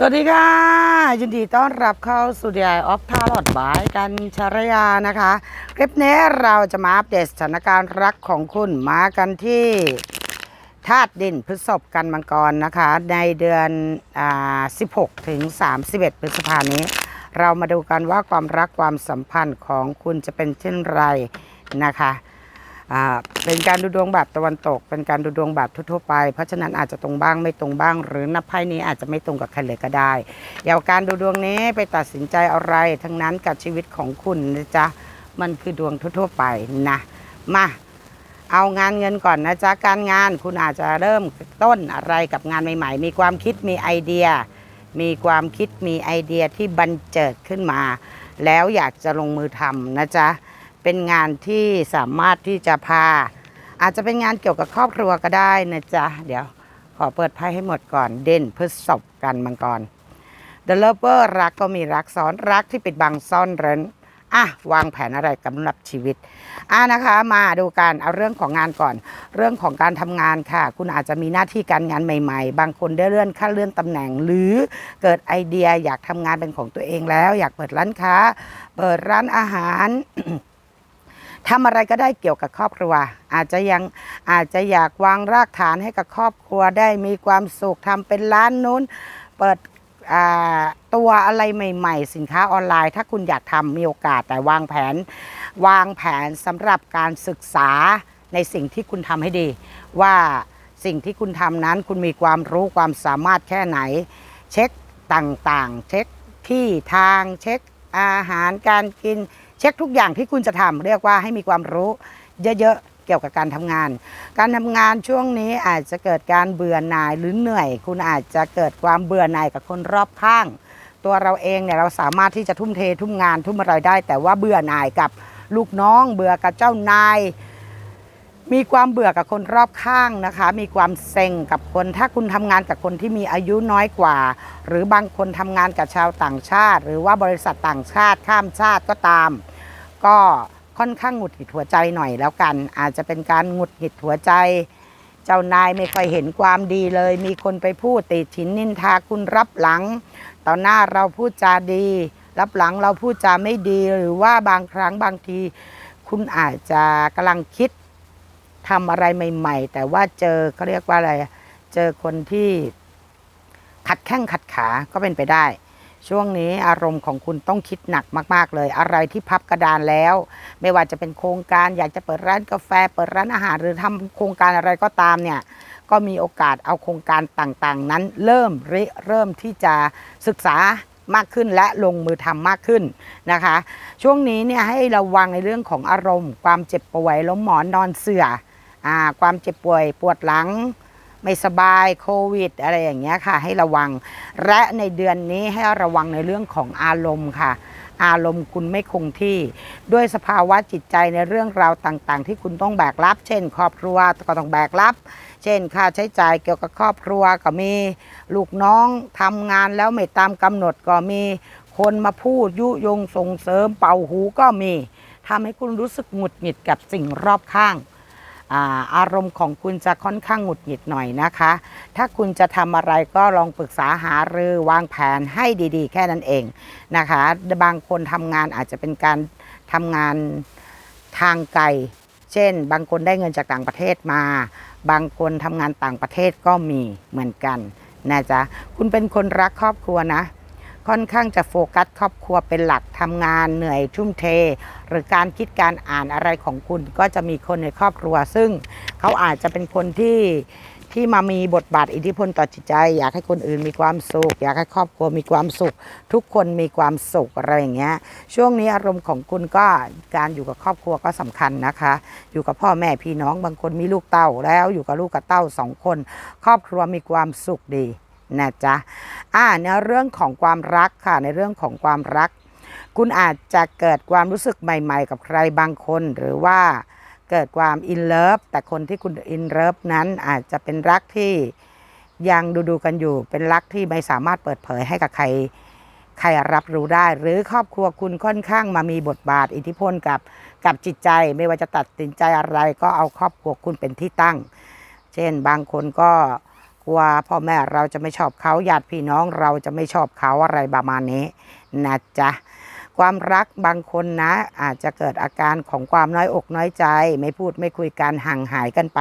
สวัสดีค่ะ ยินดีต้อนรับเข้าสู่ดีไอออฟทาร์ลอดบายกันชรยานะคะ คลิปนี้เราจะมาอัปเดตสถานการณ์รักของคุณมากันที่ธาตุดินพฤษภกันมังกรนะคะ ในเดือนอา16 ถึง 31 พฤษภานี้ เรามาดูกันว่าความรักความสัมพันธ์ของคุณจะเป็นเช่นไรนะคะ เป็นการดูดวงแบบตะวันตก เป็นการดูดวงแบบทั่วๆไป เพราะฉะนั้นอาจจะตรงบ้างไม่ตรงบ้าง หรือนับไพ่นี้อาจจะไม่ตรงกับใครเลยก็ได้อย่าเอาการดูดวงนี้ไปตัดสินใจอะไร ทั้งนั้นกับชีวิตของคุณนะจ๊ะมันคือดวงทั่วๆไปนะมาเอางานเงินก่อนนะจ๊ะการงานคุณอาจจะเริ่มต้นอะไรกับงานใหม่ ๆ มีความคิดมีไอเดีย มีความคิดมีไอเดียที่บันเจิดขึ้นมา แล้วอยากจะลงมือทำนะจ๊ะ เป็นงานที่สามารถที่จะพา อาจจะเป็นงานเกี่ยวกับครอบครัวก็ได้นะจ๊ะ เดี๋ยวขอเปิดไพ่ให้หมดก่อนเด่นพฤษภกันมังกร The Lover รักก็มีรักซ้อนรักที่ปิดบังซ่อนเร้นอะวางแผนอะไรกำหรับชีวิตอะนะคะมาดูกันเอาเรื่องของงานก่อน เรื่องของการทำงานค่ะ คุณอาจจะมีหน้าที่การงานใหม่ ๆ บางคนได้เลื่อนขั้นเลื่อนตำแหน่ง หรือเกิดไอเดียอยากทำงานเป็นของตัวเองแล้ว อยากเปิดร้านค้า เปิดร้านอาหาร ทำอะไรก็ได้เกี่ยวกับครอบครัว อาจจะยังอาจจะอยากวางรากฐานให้กับครอบครัวได้มีความสุขทำเป็นร้านนู้น เปิดตัวอะไรใหม่ ๆ สินค้าออนไลน์ ถ้าคุณอยากทำมีโอกาสแต่วางแผน วางแผนสำหรับการศึกษาในสิ่งที่คุณทำให้ดี ว่าสิ่งที่คุณทำนั้นคุณมีความรู้ความสามารถแค่ไหน เช็คต่างๆ เช็คที่ทางเช็คอาหารการกิน เช็คทุกอย่างที่คุณจะทำเรียกว่าให้มีความรู้เยอะๆเกี่ยวกับการทำงาน การทำงานช่วงนี้อาจจะเกิดการเบื่อหน่ายหรือเหนื่อย คุณอาจจะเกิดความเบื่อหน่ายกับคนรอบข้าง ตัวเราเองเนี่ยเราสามารถที่จะทุ่มเททุ่มงานทุ่มอะไรได้ แต่ว่าเบื่อหน่ายกับลูกน้อง เบื่อกับเจ้านาย มีความเบื่อกับคนรอบข้างนะคะ มีความเซ็งกับคน ถ้าคุณทำงานกับคนที่มีอายุน้อยกว่า หรือบางคนทำงานกับชาวต่างชาติ หรือว่าบริษัทต่างชาติข้ามชาติก็ตาม ก็ค่อนข้างหงุดหงิดหัวใจหน่อยแล้วกัน อาจจะเป็นการหงุดหงิดหัวใจ เจ้านายไม่ค่อยเห็นความดีเลย มีคนไปพูดติฉินนินทาคุณรับหลัง ต่อหน้าเราพูดจาดี รับหลังเราพูดจาไม่ดีหรือว่าบางครั้งบางที คุณอาจจะกำลังคิด ทำอะไรใหม่ ๆ แต่ว่าเจอเขาเรียกว่าอะไร เจอคนที่ขัดแข้งขัดขาก็เป็นไปได้ ช่วงนี้อารมณ์ของคุณต้องคิดหนักมาก ๆ เลย อะไรที่พับกระดานแล้ว ไม่ว่าจะเป็นโครงการอยากจะเปิดร้านกาแฟ เปิดร้านอาหารหรือทำโครงการอะไรก็ตามเนี่ยก็มีโอกาสเอาโครงการต่างๆ นั้นเริ่มริเริ่มที่จะศึกษามากขึ้นและลงมือทำมากขึ้นนะคะ ช่วงนี้เนี่ยให้ระวังในเรื่องของอารมณ์ ความเจ็บป่วยล้มหมอนนอนเสื่อาความเจ็บป่วยปวดหลังไม่สบายโควิด อะไรอย่างเงี้ยค่ะ ให้ระวัง และในเดือนนี้ให้ระวังในเรื่องของอารมณ์ค่ะ อารมณ์คุณไม่คงที่ ด้วยสภาวะจิตใจในเรื่องราวต่างๆ ที่คุณต้องแบกรับ เช่น ครอบครัวก็ต้องแบกรับ เช่น ค่าใช้จ่ายเกี่ยวกับครอบครัวก็มีลูกน้องทำงานแล้วไม่ตามกำหนดก็มีคนมาพูดยุยงส่งเสริมเป่าหูก็มีทำให้คุณรู้สึกหงุดหงิดกับสิ่งรอบข้าง ออารมณ์ของคุณจะค่อนข้างหงุดหงิดหน่อยนะคะ ถ้าคุณจะทำอะไรก็ลองปรึกษาหารือวางแผนให้ดีๆ แค่นั้นเองนะคะ บางคนทำงานอาจจะเป็นการทำงานทางไกล เช่น บางคนได้เงินจากต่างประเทศมา บางคนทำงานต่างประเทศก็มีเหมือนกันนะจ๊ะ คุณเป็นคนรักครอบครัวนะ ค่อนข้างจะโฟกัสครอบครัวเป็นหลักทำงานเหนื่อยทุ่มเท หรือการคิดการอ่านอะไรของคุณก็จะมีคนในครอบครัว ซึ่งเขาอาจจะเป็นคนที่ที่มามีบทบาทอิทธิพลต่อจิตใจ อยากให้คนอื่นมีความสุข อยากให้ครอบครัวมีความสุข ทุกคนมีความสุขอะไรอย่างเงี้ยช่วงนี้อารมณ์ของคุณก็การอยู่กับครอบครัวก็สำคัญนะคะ อยู่กับพ่อแม่พี่น้องบางคนมีลูกเต้าแล้วอยู่กับลูกกับเต้าสองคน ครอบครัวมีความสุขดี นะจ๊ะอ่าในเรื่องของความรักค่ะในเรื่องของความรัก คุณอาจจะเกิดความรู้สึกใหม่ ๆ กับใครบางคน หรือว่าเกิดความอินเลิฟแต่คนที่คุณอินเลิฟนั้นอาจจะเป็นรักที่ยังดูดูกันอยู่ เป็นรักที่ไม่สามารถเปิดเผยให้กับใครใครรับรู้ได้ หรือครอบครัวคุณค่อนข้างมามีบทบาทอิทธิพลกับกับจิตใจ ไม่ว่าจะตัดสินใจอะไรก็เอาครอบครัวคุณเป็นที่ตั้ง เช่นบางคนก็ กลัวพ่อแม่เราจะไม่ชอบเขาญาติพี่น้องเราจะไม่ชอบเขาอะไรประมาณนี้นะจ๊ะความรักบางคนนะ อาจจะเกิดอาการของความน้อยอกน้อยใจ ไม่พูดไม่คุยกันห่างหายกันไป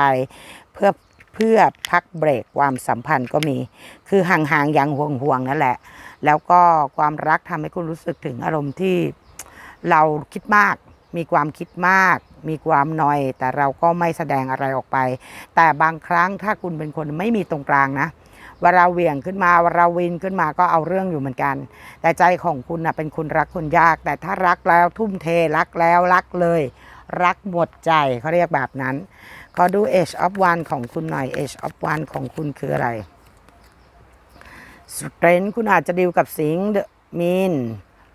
เพื่อเพื่อพักเบรกความสัมพันธ์ก็มี คือห่างๆอย่างห่วงๆนั่นแหละ แล้วก็ความรักทำให้คุณรู้สึกถึงอารมณ์ที่เราคิดมาก มีความคิดมาก มีความนอย แต่เราก็ไม่แสดงอะไรออกไป แต่บางครั้งถ้าคุณเป็นคนไม่มีตรงกลางนะเวลาเหวี่ยงขึ้นมาเวลาวินขึ้นมาก็เอาเรื่องอยู่เหมือนกัน แต่ใจของคุณนะเป็นคนรักคนยาก แต่ถ้ารักแล้วทุ่มเทรักแล้วรักเลย รักหมดใจเขาเรียกแบบนั้น ขอดู Age of One ของคุณหน่อย Age of One ของคุณคืออะไรสเตรนคุณอาจจะดีลกับสิงห์มีน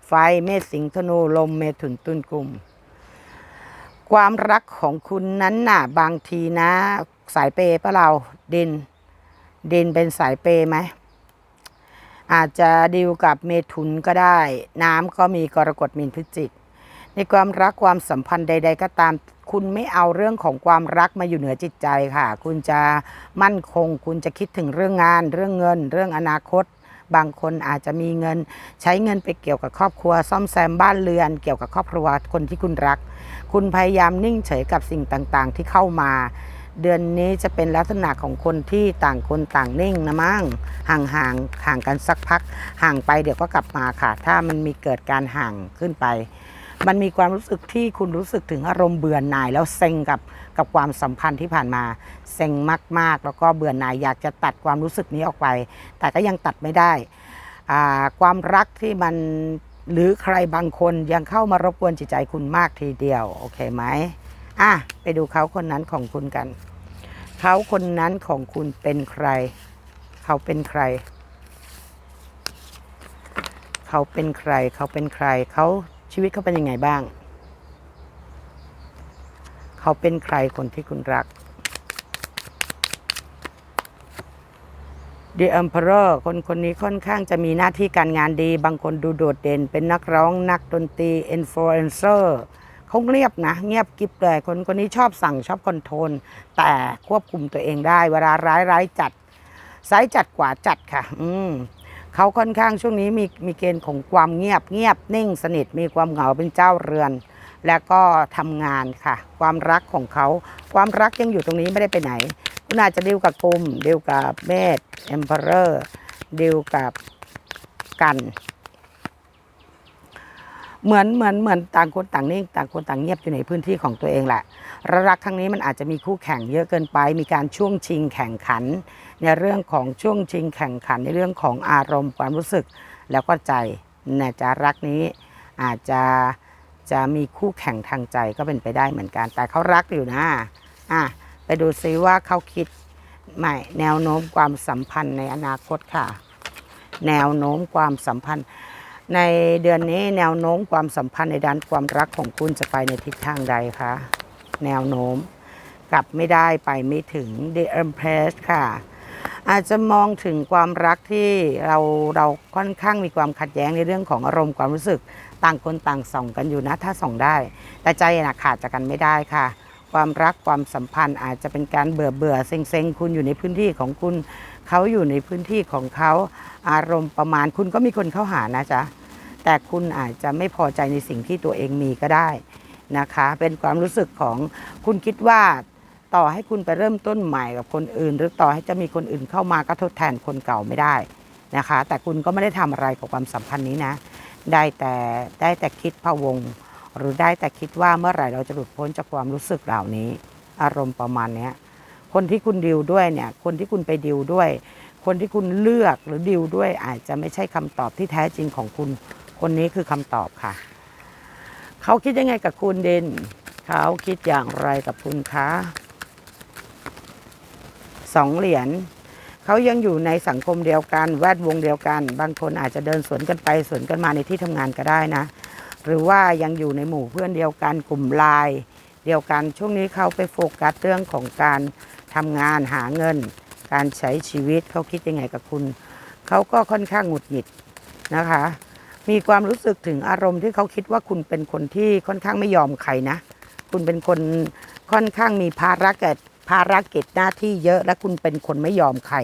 ไฟเมษสิงห์ธนูลมเมถุนตุลกลุ่ม ความรักของคุณนั้นน่ะ บางทีนะ สายเปย์ปะเราเดินเดินเป็นสายเปย์ไหมอาจจะดีลกับเมถุนก็ได้ น้ำก็มีกรกฎมีนพฤศจิก ในความรักความสัมพันธ์ใด ๆ ก็ตาม คุณไม่เอาเรื่องของความรักมาอยู่เหนือจิตใจค่ะ คุณจะมั่นคง คุณจะคิดถึงเรื่องงาน เรื่องเงิน เรื่องอนาคต บางคนอาจจะมีเงิน ใช้เงินไปเกี่ยวกับครอบครัว ซ่อมแซมบ้านเรือน เกี่ยวกับครอบครัวคนที่คุณรัก คุณพยายามนิ่งเฉยกับสิ่งต่างๆ ที่เข้ามา เดือนนี้จะเป็นลักษณะของคนที่ต่างคนต่างนิ่งนะมั้งห่างห่างห่างกันสักพัก ห่างไปเดี๋ยวก็กลับมาค่ะ ถ้ามันมีเกิดการห่างขึ้นไป มันมีความรู้สึกที่คุณรู้สึกถึงอารมณ์เบื่อหน่ายแล้วเซ็งกับกับความสัมพันธ์ที่ผ่านมาเซ็งมากๆ แล้วก็เบื่อหน่ายอยากจะตัดความรู้สึกนี้ออกไป แต่ก็ยังตัดไม่ได้ความรักที่มัน หรือใครบางคนยังเข้ามารบกวนจิตใจคุณมากทีเดียว โอเคไหมอะไปดูเขาคนนั้นของคุณกัน เขาคนนั้นของคุณเป็นใคร เขาเป็นใคร เขาเป็นใคร เขาเป็นใคร เขาชีวิตเขาเป็นยังไงบ้าง เขาเป็นใครคนที่คุณรัก The Emperor คนคนนี้ค่อนข้างจะมีหน้าที่การงานดี บางคนดูโดดเด่น เป็นนักร้องนักดนตรี Influencer เขาเงียบนะ เงียบกิบเลย คนคนนี้ชอบสั่งชอบคอนโทรลแต่ควบคุมตัวเองได้ เวลาร้ายร้ายจัดซ้ายจัดกว่าจัดค่ะ อืมเขาค่อนข้างช่วงนี้มีมีเกณฑ์ของความเงียบเงียบนิ่งสนิทมีความเหงาเป็นเจ้าเรือน แล้วก็ทำงานค่ะ ความรักของเขา ความรักยังอยู่ตรงนี้ไม่ได้ไปไหน คุณอาจจะดิวกับกลุ่มดิวกับเมธเอ็มเพอเรอร์ดิวกับกัน เหมือนเหมือนเหมือนต่างคนต่างนิ่งต่างคนต่างเงียบอยู่ในพื้นที่ของตัวเองแหละรักครั้งนี้มันอาจจะมีคู่แข่งเยอะเกินไป มีการช่วงชิงแข่งขัน ในเรื่องของช่วงชิงแข่งขันในเรื่องของอารมณ์ความรู้สึกแล้วก็ใจนะจะรักนี้อาจจะ จะมีคู่แข่งทางใจก็เป็นไปได้เหมือนกัน แต่เขารักอยู่นะอะไปดูซิว่าเขาคิดใหม่แนวโน้มความสัมพันธ์ในอนาคตค่ะ แนวโน้มความสัมพันธ์ ในเดือนนี้แนวโน้มความสัมพันธ์ในด้านความรักของคุณจะไปในทิศทางใดคะแนวโน้มกลับไม่ได้ไปไม่ถึง The Empress ค่ะ อาจจะมองถึงความรักที่เราเราค่อนข้างมีความขัดแย้งในเรื่องของอารมณ์ความรู้สึกต่างคนต่างส่องกันอยู่นะถ้าส่องได้ แต่ใจนะขาดจากกันไม่ได้ค่ะ ความรักความสัมพันธ์อาจจะเป็นการเบื่อเบื่อเซ็งเซ็งคุณอยู่ในพื้นที่ของคุณเขาอยู่ในพื้นที่ของเขาอารมณ์ประมาณคุณก็มีคนเข้าหานะจ๊ะแต่คุณอาจจะไม่พอใจในสิ่งที่ตัวเองมีก็ได้นะคะ เป็นความรู้สึกของคุณคิดว่า ต่อให้คุณไปเริ่มต้นใหม่กับคนอื่น หรือต่อให้จะมีคนอื่นเข้ามาก็ทดแทนคนเก่าไม่ได้นะคะ แต่คุณก็ไม่ได้ทำอะไรกับความสัมพันธ์นี้นะ ได้แต่ได้แต่คิดพะวง หรือได้แต่คิดว่าเมื่อไหร่เราจะหลุดพ้นจากความรู้สึกเหล่านี้ อารมณ์ประมาณนี้คนที่คุณดิวด้วยเนี่ย คนที่คุณไปดิวด้วย คนที่คุณเลือกหรือดิวด้วย อาจจะไม่ใช่คำตอบที่แท้จริงของคุณ คนนี้คือคำตอบค่ะ เขาคิดยังไงกับคุณเดนเขาคิดอย่างไรกับคุณคะ สองเหรียญเขายังอยู่ในสังคมเดียวกัน แวดวงเดียวกัน บางคนอาจจะเดินสวนกันไปสวนกันมาในที่ทำงานก็ได้นะ หรือว่ายังอยู่ในหมู่เพื่อนเดียวกันกลุ่มไลน์เดียวกันช่วงนี้เขาไปโฟกัสเรื่องของการทำงานหาเงิน การใช้ชีวิตเขาคิดยังไงกับคุณเขาก็ค่อนข้างหงุดหงิดนะคะ มีความรู้สึกถึงอารมณ์ที่เขาคิดว่าคุณเป็นคนที่ค่อนข้างไม่ยอมใครนะ คุณเป็นคนค่อนข้างมีภารกิจารกิจหน้าที่เยอะและคุณเป็นคนไม่ยอมใคร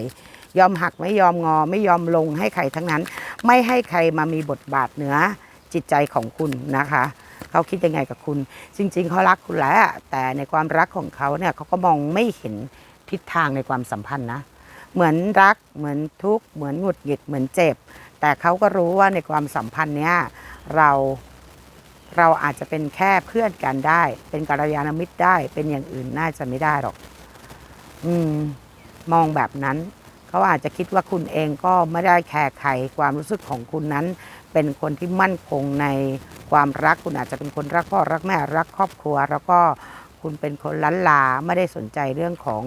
ยอมหักไม่ยอมงอ ไม่ยอมลงให้ใครทั้งนั้น ไม่ให้ใครมามีบทบาทเหนือจิตใจของคุณนะคะเขาคิดยังไงกับคุณ จริง ๆเขารักคุณแหล้วแต่ในความรักของเขาเนี่ยเขาก็มองไม่เห็นทิศทางในความสัมพันธ์นะ เหมือนรักเหมือนทุกข์เหมือนหงุดหงิดเหมือนเจ็บ แต่เขาก็รู้ว่าในความสัมพันธ์เนี้ยเราเราอาจจะเป็นแค่เพื่อนกันได้ เป็นกัลยาณมิตรได้ เป็นอย่างอื่นน่าจะไม่ได้หรอก อืม มองแบบนั้น เขาอาจจะคิดว่าคุณเองก็ไม่ได้แคร์ใครความรู้สึกของคุณนั้น เป็นคนที่มั่นคงในความรักคุณอาจจะเป็นคนรักพ่อรักแม่รักครอบครัว แล้วก็คุณเป็นคนล้านลาไม่ได้สนใจเรื่องของ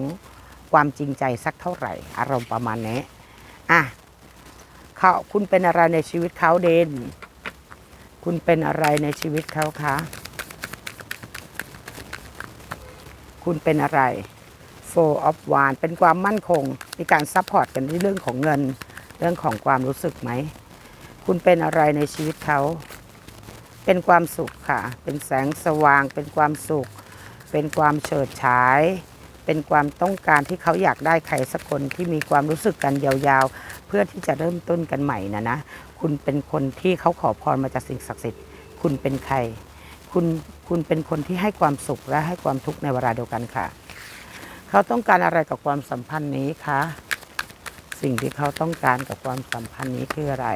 ความจริงใจสักเท่าไหร่ อารมณ์ประมาณนี้อะเขาคุณเป็นอะไรในชีวิตเขาเดนคุณเป็นอะไรในชีวิตเขาคะ คุณเป็นอะไร Four of w a n d เป็นความมั่นคง มีการซัพพอร์ตกันในเรื่องของเงิน เรื่องของความรู้สึกไหม คุณเป็นอะไรในชีวิตเขา เป็นความสุขค่ะ เป็นแสงสว่าง เป็นความสุข เป็นความเฉิดฉาย เป็นความต้องการที่เขาอยากได้ใครสักคนที่มีความรู้สึกกันยาวๆ เพื่อที่จะเริ่มต้นกันใหม่นะนะ คุณเป็นคนที่เขาขอพรมาจากสิ่งศักดิ์สิทธิ์ คุณเป็นใคร คุณ คุณเป็นคนที่ให้ความสุขและให้ความทุกข์ในเวลาเดียวกันค่ะ เขาต้องการอะไรกับความสัมพันธ์นี้คะ สิ่งที่เขาต้องการกับความสัมพันธ์นี้คืออะไร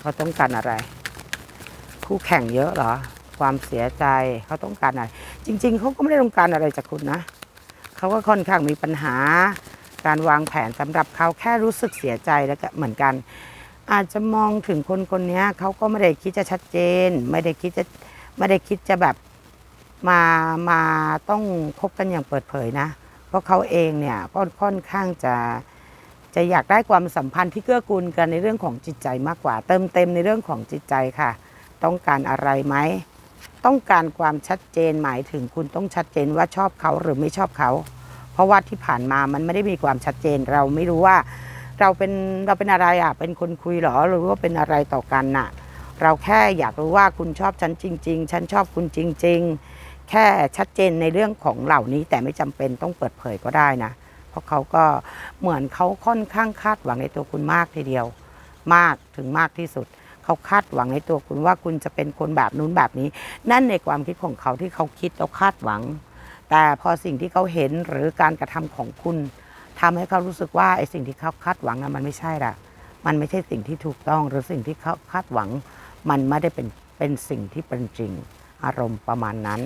เขาต้องการอะไร คู่แข่งเยอะเหรอ ความเสียใจเขาต้องการอะไร จริง ๆ เขาก็ไม่ได้ต้องการอะไรจากคุณนะ เขาก็ค่อนข้างมีปัญหา การวางแผนสำหรับเขาแค่รู้สึกเสียใจแล้วก็เหมือนกัน อาจจะมองถึงคนคนนี้เขาก็ไม่ได้คิดจะชัดเจน ไม่ได้คิดจะ ไม่ได้คิดจะแบบมามาต้องคบกันอย่างเปิดเผยนะ เพราะเขาเองเนี่ยก็ค่อนข้างจะจะอยากได้ความสัมพันธ์ที่เกื้อกูลกันในเรื่องของจิตใจมากกว่า เติมเต็มในเรื่องของจิตใจค่ะ ต้องการอะไรไหมต้องการความชัดเจนหมายถึงคุณต้องชัดเจนว่าชอบเขาหรือไม่ชอบเขา เพราะว่าที่ผ่านมามันไม่ได้มีความชัดเจน เราไม่รู้ว่า เราเป็นเราเป็นอะไรอะเป็นคนคุยเหรอหรือว่าเป็นอะไรต่อกันน่ะ เราแค่อยากรู้ว่าคุณชอบฉันจริง ๆ ฉันชอบคุณจริง ๆ แค่ชัดเจนในเรื่องของเหล่านี้แต่ไม่จำเป็นต้องเปิดเผยก็ได้นะ เพราะเขาก็เหมือนเขาค่อนข้างคาดหวังในตัวคุณมากทีเดียว มากถึงมากที่สุด เขาคาดหวังในตัวคุณว่าคุณจะเป็นคนแบบนู้นแบบนี้ นั่นในความคิดของเขาที่เขาคิดแล้วคาดหวัง แต่พอสิ่งที่เขาเห็นหรือการกระทำของคุณทำให้เขารู้สึกว่าไอ้สิ่งที่เขาคาดหวังนั้นมันไม่ใช่ละมันไม่ใช่สิ่งที่ถูกต้องหรือสิ่งที่เขาคาดหวัง มันไม่ได้เป็นเป็นสิ่งที่เป็นจริงอารมณ์ประมาณนั้น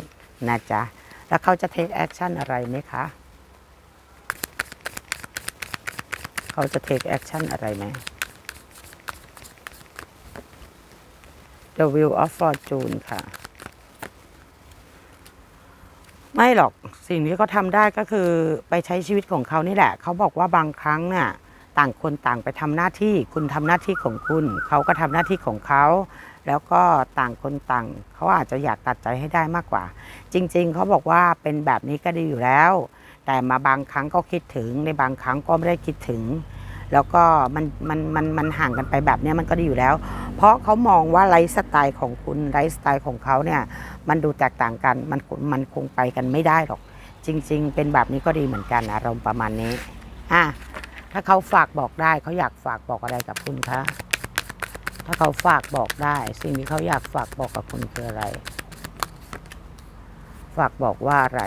นะจ๊ะ แล้วเขาจะเทคแอคชั่นอะไรไหมคะ เขาจะเทคแอคชั่นอะไรไหม The Wheel of Fortune ค่ะ ไม่หรอกสิ่งที่เขาทำได้ก็คือไปใช้ชีวิตของเขานี่แหละ เขาบอกว่าบางครั้งน่ะ ต่างคนต่างไปทำหน้าที่ คุณทำหน้าที่ของคุณ เขาก็ทำหน้าที่ของเขา แล้วก็ต่างคนต่างเขาอาจจะอยากตัดใจให้ได้มากกว่า จริง ๆ เขาบอกว่าเป็นแบบนี้ก็ดีอยู่แล้ว แต่มาบางครั้งก็คิดถึง ในบางครั้งก็ไม่ได้คิดถึง แล้วก็มันมันมันมันห่างกันไปแบบนี้มันก็ดีอยู่แล้ว เพราะเขามองว่าไลฟ์สไตล์ของคุณไลฟ์สไตล์ของเขาเนี่ยมันดูแตกต่างกันมันมันคงไปกันไม่ได้หรอก จริง ๆ เป็นแบบนี้ก็ดีเหมือนกันอารมณ์ประมาณนี้อะ ถ้าเขาฝากบอกได้เขาอยากฝากบอกอะไรกับคุณคะ ถ้าเขาฝากบอกได้ สิ่งที่เขาอยากฝากบอกกับคุณคืออะไร ฝากบอกว่าอะไร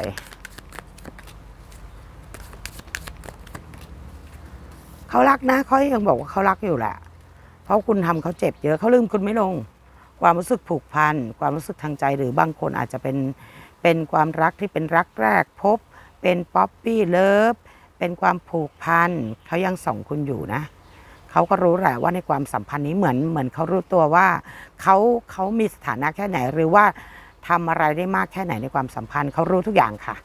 เขารักนะเขายังบอกว่าเขารักอยู่แหละ เพราะคุณทำเขาเจ็บเยอะเขาลืมคุณไม่ลง ความรู้สึกผูกพัน ความรู้สึกทางใจหรือบางคนอาจจะเป็นเป็นความรักที่เป็นรักแรกพบ เป็นป๊อปปี้เลิฟ เป็นความผูกพันเขายังส่องคุณอยู่นะเขาก็รู้แหละว่าในความสัมพันธ์นี้เหมือนเหมือนเขารู้ตัวว่าเขาเขามีสถานะแค่ไหนหรือว่าทำอะไรได้มากแค่ไหนในความสัมพันธ์เขารู้ทุกอย่างค่ะ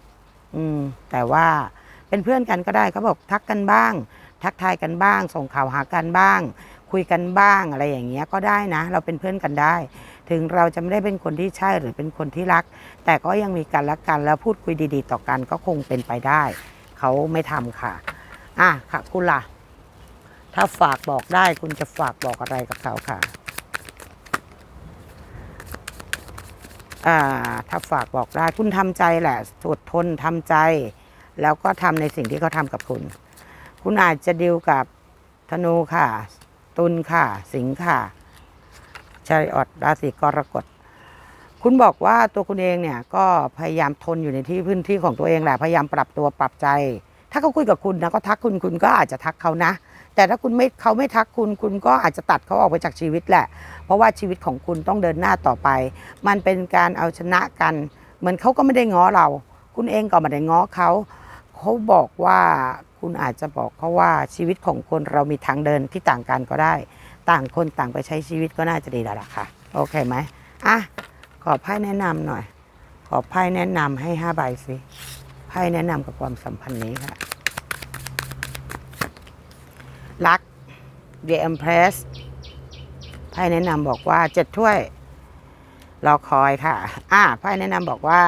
อืม แต่ว่าเป็นเพื่อนกันก็ได้เขาบอกทักกันบ้าง ทักทายกันบ้าง ส่งข่าวหากันบ้าง คุยกันบ้างอะไรอย่างเงี้ยก็ได้นะ เราเป็นเพื่อนกันได้ ถึงเราจะไม่ได้เป็นคนที่ใช่หรือเป็นคนที่รัก แต่ก็ยังมีกันและกันแล้วพูดคุยดี ๆ ต่อกันก็คงเป็นไปได้ เขาไม่ทำค่ะ อะค่ะ คุณล่ะ ถ้าฝากบอกได้คุณจะฝากบอกอะไรกับเขาค่ะ อ่า ถ้าฝากบอกได้คุณทำใจแหละอดทนทำใจ แล้วก็ทำในสิ่งที่เขาทำกับคุณ คุณอาจจะดิวกับธนูค่ะ ตุลค่ะ สิงค์ค่ะชาริออดราศีกรกฎ คุณบอกว่าตัวคุณเองเนี่ยก็พยายามทนอยู่ในที่พื้นที่ของตัวเองแหละพยายามปรับตัวปรับใจ ถ้าเขาคุยกับคุณนะก็ทักคุณคุณก็อาจจะทักเขานะ แต่ถ้าคุณไม่เขาไม่ทักคุณ คุณก็อาจจะตัดเขาออกไปจากชีวิตแหละ เพราะว่าชีวิตของคุณต้องเดินหน้าต่อไป มันเป็นการเอาชนะกัน เหมือนเขาก็ไม่ได้ง้อเรา คุณเองก็ไม่ได้ง้อเขาเขาบอกว่าคุณอาจจะบอกเขาว่าชีวิตของคนเรามีทางเดินที่ต่างกันก็ได้ ต่างคนต่างไปใช้ชีวิตก็น่าจะดีแล้วล่ะค่ะ โอเคไหมอะ ขอไพ่แนะนำหน่อย ขอไพ่แนะนำให้ห้าใบสิไพ่แนะนำกับความสัมพันธ์นี้ค่ะ รัก The Empress ไพ่แนะนำบอกว่าเจ็ดถ้วยรอคอยค่ะ อ่าไพ่แนะนำบอกว่า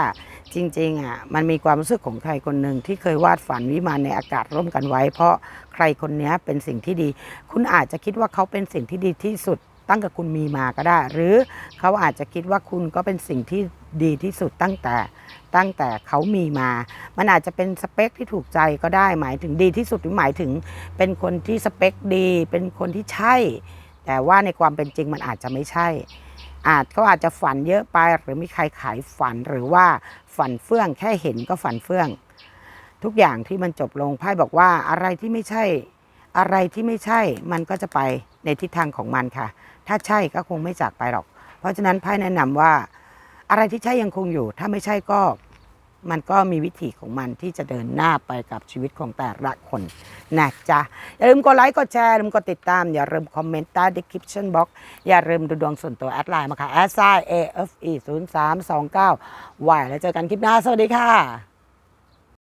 จริงๆอะมันมีความรู้สึกของใครคนหนึ่งที่เคยวาดฝันวิมานในอากาศร่วมกันไว้ เพราะใครคนนี้เป็นสิ่งที่ดี คุณอาจจะคิดว่าเขาเป็นสิ่งที่ดีที่สุด ตั้งแต่คุณมีมาก็ได้ หรือเขาอาจจะคิดว่าคุณก็เป็นสิ่งที่ดีที่สุดตั้งแต่ตั้งแต่เขามีมา มันอาจจะเป็นสเปคที่ถูกใจก็ได้ หมายถึงดีที่สุดหรือหมายถึง เป็นคนที่สเปคดี เป็นคนที่ใช่ แต่ว่าในความเป็นจริงมันอาจจะไม่ใช่ อาจเขาอาจจะฝันเยอะไป หรือมีใครขายฝันหรือว่าฝันเฟื่องแค่เห็นก็ฝันเฟื่อง ทุกอย่างที่มันจบลงไพ่บอกว่าอะไรที่ไม่ใช่ อะไรที่ไม่ใช่มันก็จะไป ในทิศทางของมันค่ะ ถ้าใช่ก็คงไม่จากไปหรอก เพราะฉะนั้นไพ่แนะนำว่า อะไรที่ใช่ยังคงอยู่ ถ้าไม่ใช่ก็มันก็มีวิธีของมันที่จะเดินหน้าไปกับชีวิตของแต่ละคนนะจ๊ะ อย่าลืมกดไลค์กดแชร์อย่าลืมกดติดตาม อย่าลืมคอมเมนต์ใต้ description box อย่าลืมดูดวงส่วนตัวแอดไลน์มาค่ะ s i a f e 0 3 2 9 y แล้วเจอกันคลิปหน้า สวัสดีค่ะ